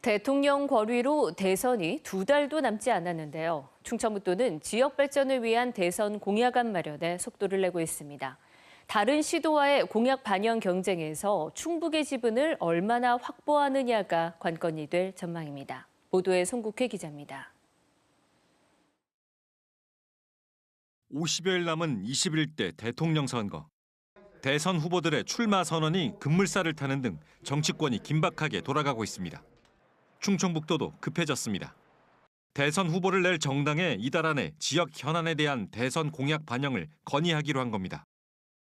대통령 권위로 대선이 두 달도 남지 않았는데요. 충청북도는 지역 발전을 위한 대선 공약안 마련에 속도를 내고 있습니다. 다른 시도와의 공약 반영 경쟁에서 충북의 지분을 얼마나 확보하느냐가 관건이 될 전망입니다. 보도에 송국회 기자입니다. 50여일 남은 21대 대통령 선거. 대선 후보들의 출마 선언이 급물살을 타는 등 정치권이 긴박하게 돌아가고 있습니다. 충청북도도 급해졌습니다. 대선 후보를 낼 정당에 이달 안에 지역 현안에 대한 대선 공약 반영을 건의하기로 한 겁니다.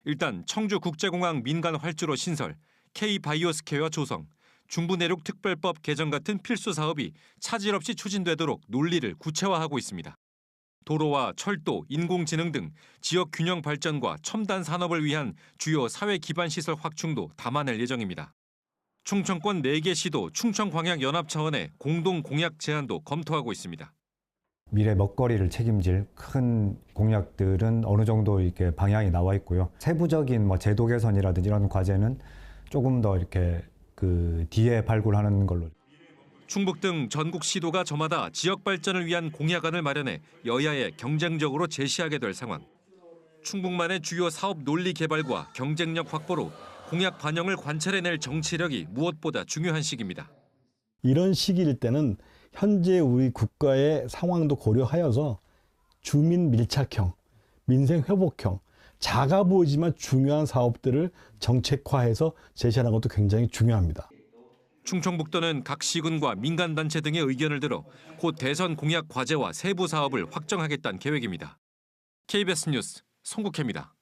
일단 청주국제공항 민간 활주로 신설, K바이오스케어 조성, 중부내륙특별법 개정 같은 필수 사업이 차질 없이 추진되도록 논리를 구체화하고 있습니다. 도로와 철도, 인공지능 등 지역 균형 발전과 첨단 산업을 위한 주요 사회 기반 시설 확충도 담아낼 예정입니다. 충청권 4개 시도 충청광역연합 차원의 공동 공약 제안도 검토하고 있습니다. 미래 먹거리를 책임질 큰 공약들은 어느 정도 이렇게 방향이 나와 있고요. 세부적인 뭐 제도 개선이라든지 이런 과제는 조금 더 이렇게 그 뒤에 발굴하는 걸로. 충북 등 전국 시도가 저마다 지역 발전을 위한 공약안을 마련해 여야에 경쟁적으로 제시하게 될 상황. 충북만의 주요 사업 논리 개발과 경쟁력 확보로 공약 반영을 관찰해낼 정치력이 무엇보다 중요한 시기입니다. 이런 시기일 때는 현재 우리 국가의 상황도 고려하여서 주민 밀착형, 민생 회복형, 작아 보이지만 중요한 사업들을 정책화해서 제시하는 것도 굉장히 중요합니다. 충청북도는 각 시군과 민간단체 등의 의견을 들어 곧 대선 공약 과제와 세부 사업을 확정하겠다는 계획입니다. KBS 뉴스 송국혜입니다.